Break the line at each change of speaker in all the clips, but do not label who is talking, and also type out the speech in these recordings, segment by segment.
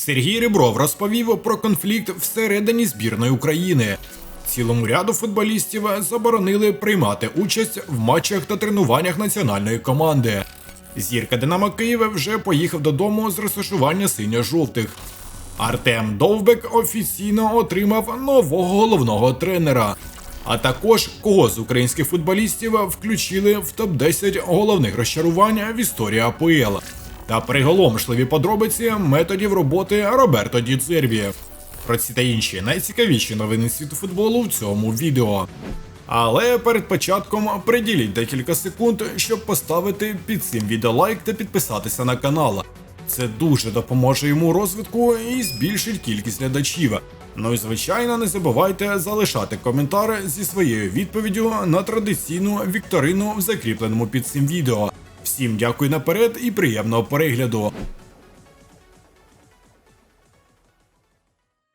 Сергій Ребров розповів про конфлікт всередині збірної України. Цілому ряду футболістів заборонили приймати участь в матчах та тренуваннях національної команди. Зірка Динамо Києва вже поїхав додому з розташування синьо-жовтих. Артем Довбек офіційно отримав нового головного тренера. А також кого з українських футболістів включили в топ-10 головних розчарувань в історії АПЛ та приголомшливі подробиці методів роботи Роберто Ді Цербі. Про ці та інші найцікавіші новини світу футболу в цьому відео. Але перед початком приділіть декілька секунд, щоб поставити під цим відео лайк та підписатися на канал. Це дуже допоможе йому розвитку і збільшить кількість глядачів. Ну і звичайно, не забувайте залишати коментар зі своєю відповіддю на традиційну вікторину в закріпленому під цим відео. Всім дякую наперед і приємного перегляду.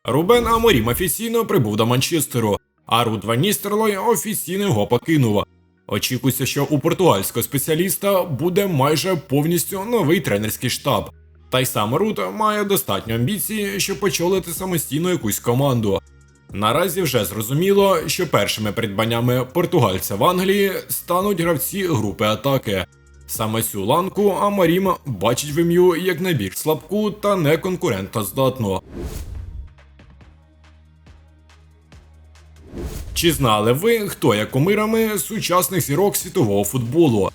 Рубен Аморім офіційно прибув до Манчестеру, а Руд Ністерлой офіційно його покинув. Очікується, що у португальського спеціаліста буде майже повністю новий тренерський штаб. Та й сам Руд має достатньо амбіції, щоб очолити самостійно якусь команду. Наразі вже зрозуміло, що першими придбаннями португальця в Англії стануть гравці групи атаки. Саме цю ланку Амарім бачить в ім'ю як найбільш слабку та неконкурентоздатну. Чи знали ви, хто є кумирами сучасних зірок світового футболу?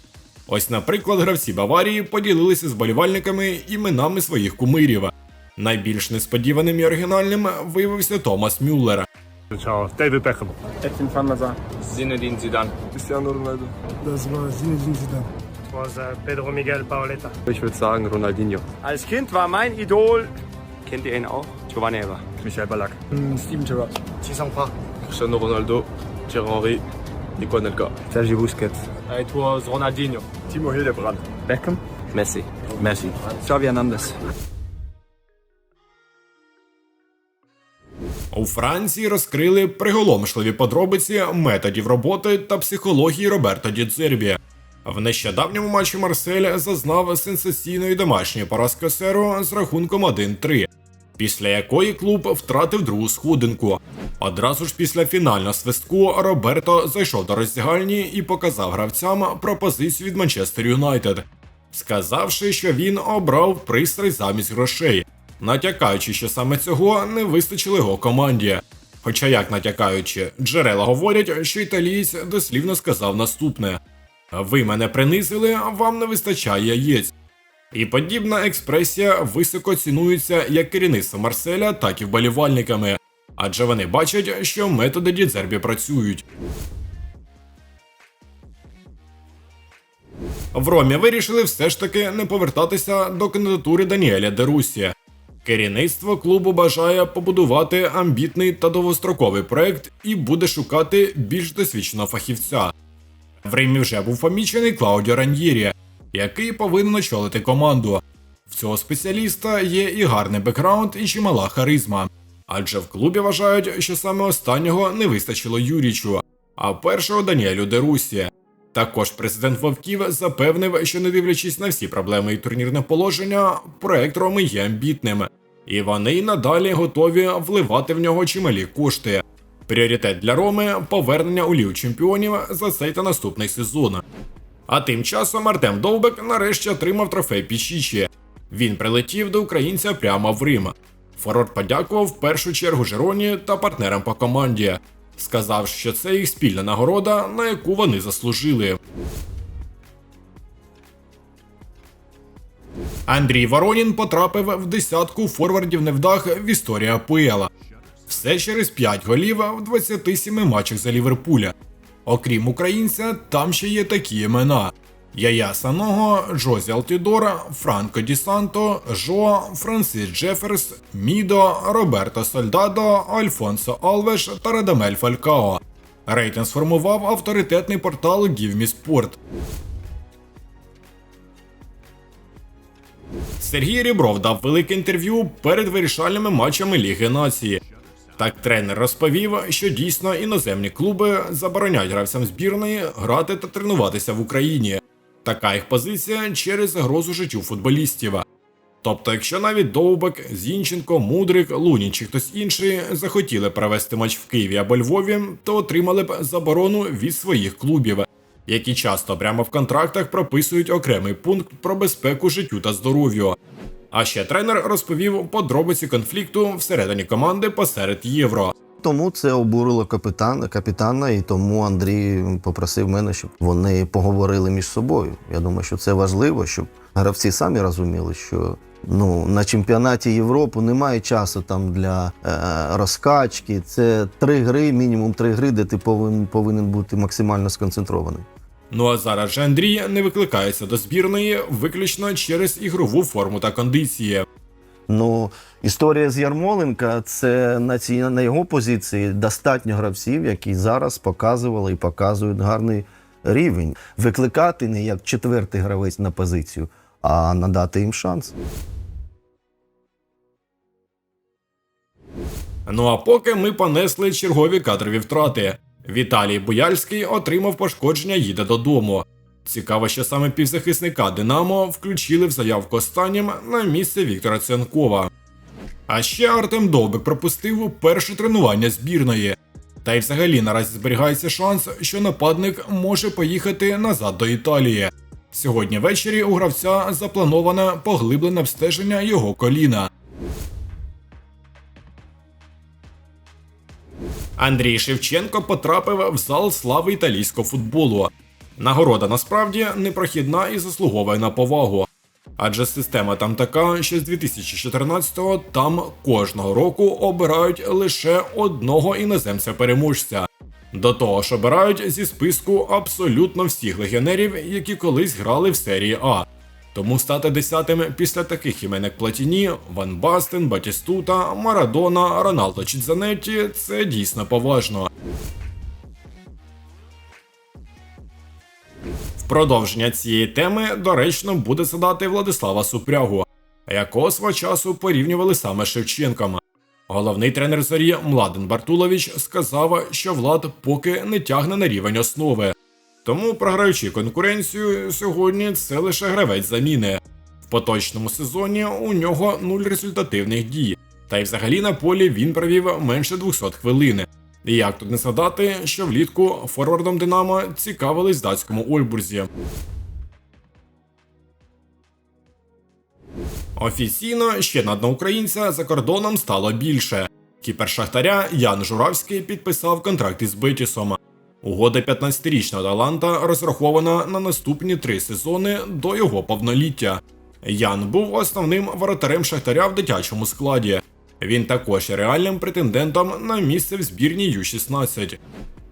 Ось, наприклад, гравці Баварії поділилися з болівальниками іменами своїх кумирів. Найбільш несподіваним і оригінальним виявився Томас Мюллер.
Ciao, David Beckham.
Edwin van der Sar.
Zinedine Zidane.
Cristiano Ronaldo.
Was uh, Pedro Miguel Paoletta.
Ich würde sagen Ronaldinho.
Als Kind war mein Idol
Kennt ihr ihn auch? Giovanni Eva.
Michel Ballack.
Steven Gerrard.
Cristiano Ronaldo. Thierry Henry. Nico Anelka.
Sergio Busquets.
It was Ronaldinho.
Timo Hildebrand.
Beckham. Messi. Messi. Xavi Hernandez.
У Франції розкрили приголомшливі подробиці методів роботи та психології Роберто Ді Цербі. В нещодавньому матчі Марсель зазнав сенсаційної домашньої поразки Серу з рахунком 1-3, після якої клуб втратив другу сходинку. Одразу ж після фінального свистку Роберто зайшов до роздягальні і показав гравцям пропозицію від Манчестер Юнайтед, сказавши, що він обрав пристрій замість грошей, натякаючи, що саме цього не вистачило його команді. Хоча як натякаючи, джерела говорять, що італієць дослівно сказав наступне: Ви мене принизили, вам не вистачає яєць. І подібна експресія високо цінується як керівництвом Марселя, так і вболівальниками, адже вони бачать, що методи Дідзербі працюють. В Ромі вирішили все ж таки не повертатися до кандидатури Даніеля Дерусі. Керівництво клубу бажає побудувати амбітний та довгостроковий проект і буде шукати більш досвідченого фахівця. В Римі вже був помічений Клаудіо Раньєрі, який повинен очолити команду. В цього спеціаліста є і гарний бекграунд, і чимала харизма. Адже в клубі вважають, що саме останнього не вистачило Юрічу, а першого Даніелю Дерусі. Також президент Вовків запевнив, що не дивлячись на всі проблеми і турнірне положення, проект Роми є амбітним, і вони й надалі готові вливати в нього чималі кошти. Пріоритет для Роми повернення у Лігу чемпіонів за цей та наступний сезон. А тим часом Артем Довбек нарешті отримав трофей Пічічі. Він прилетів до українця прямо в Рим. Форвард подякував в першу чергу Жероні та партнерам по команді, сказав, що це їх спільна нагорода, на яку вони заслужили. Андрій Воронін потрапив в десятку форвардів невдах в історії АПЛ. Все через 5 голів в 27 матчах за Ліверпуля. Окрім українця, там ще є такі імена: Яя Саного, Джозі Алтідора, Франко Ді Санто, Жо, Франсис Джеферс, Мідо, Роберто Сольдадо, Альфонсо Алвеш та Радамель Фалькао. Рейтинг сформував авторитетний портал GiveMeSport. Сергій Рібров дав велике інтерв'ю перед вирішальними матчами Ліги Нації. Так тренер розповів, що дійсно іноземні клуби забороняють гравцям збірної грати та тренуватися в Україні. Така їх позиція через загрозу життю футболістів. Тобто, якщо навіть Довбек, Зінченко, Мудрик, Лунін чи хтось інший захотіли провести матч в Києві або Львові, то отримали б заборону від своїх клубів, які часто прямо в контрактах прописують окремий пункт про безпеку життю та здоров'ю. А ще тренер розповів подробиці конфлікту всередині команди посеред євро.
Тому це обурило капітана, капітана, і тому Андрій попросив мене, щоб вони поговорили між собою. Я думаю, що це важливо, щоб гравці самі розуміли, що ну на чемпіонаті Європи немає часу там для е, розкачки. Це три гри, мінімум три гри, де ти повинен, повинен бути максимально сконцентрований.
Ну а зараз же Андрій не викликається до збірної виключно через ігрову форму та кондиції.
Ну, історія з Ярмоленка це на цій на його позиції достатньо гравців, які зараз показували і показують гарний рівень. Викликати не як четвертий гравець на позицію, а надати їм шанс.
Ну а поки ми понесли чергові кадрові втрати. Віталій Буяльський отримав пошкодження, їде додому. Цікаво, що саме півзахисника Динамо включили в заявку останнім на місце Віктора Цянкова. А ще Артем Довбик пропустив перше тренування збірної. Та й взагалі наразі зберігається шанс, що нападник може поїхати назад до Італії. Сьогодні ввечері у гравця заплановане поглиблене обстеження його коліна. Андрій Шевченко потрапив в зал слави італійського футболу. Нагорода насправді непрохідна і заслуговує на повагу. Адже система там така, що з 2014-го там кожного року обирають лише одного іноземця-переможця. До того ж обирають зі списку абсолютно всіх легіонерів, які колись грали в серії А. Тому стати десятим після таких імен як Платіні, Ван Бастен, Батістута, Марадона, Роналдо чи Дзанетті – це дійсно поважно. В продовження цієї теми доречно буде згадати Владислава Супрягу, якого свого часу порівнювали саме з Шевченком. Головний тренер зорі Младен Бартулович сказав, що Влад поки не тягне на рівень основи. Тому, програючи конкуренцію, сьогодні це лише гравець заміни. В поточному сезоні у нього нуль результативних дій, та й взагалі на полі він провів менше 200 хвилин. І як тут не згадати, що влітку форвардом Динамо цікавились датському Ольбурзі. Офіційно ще на одного українця за кордоном стало більше. Кіпер Шахтаря Ян Журавський підписав контракт із Бетісом. Угода 15-річного таланта розрахована на наступні три сезони до його повноліття. Ян був основним воротарем Шахтаря в дитячому складі. Він також реальним претендентом на місце в збірній Ю-16.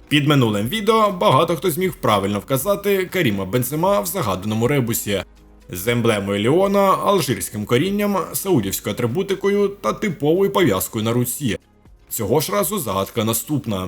Під минулим відео багато хто зміг правильно вказати Каріма Бензема в загаданому ребусі з емблемою Ліона, алжирським корінням, саудівською атрибутикою та типовою пов'язкою на руці. Цього ж разу загадка наступна.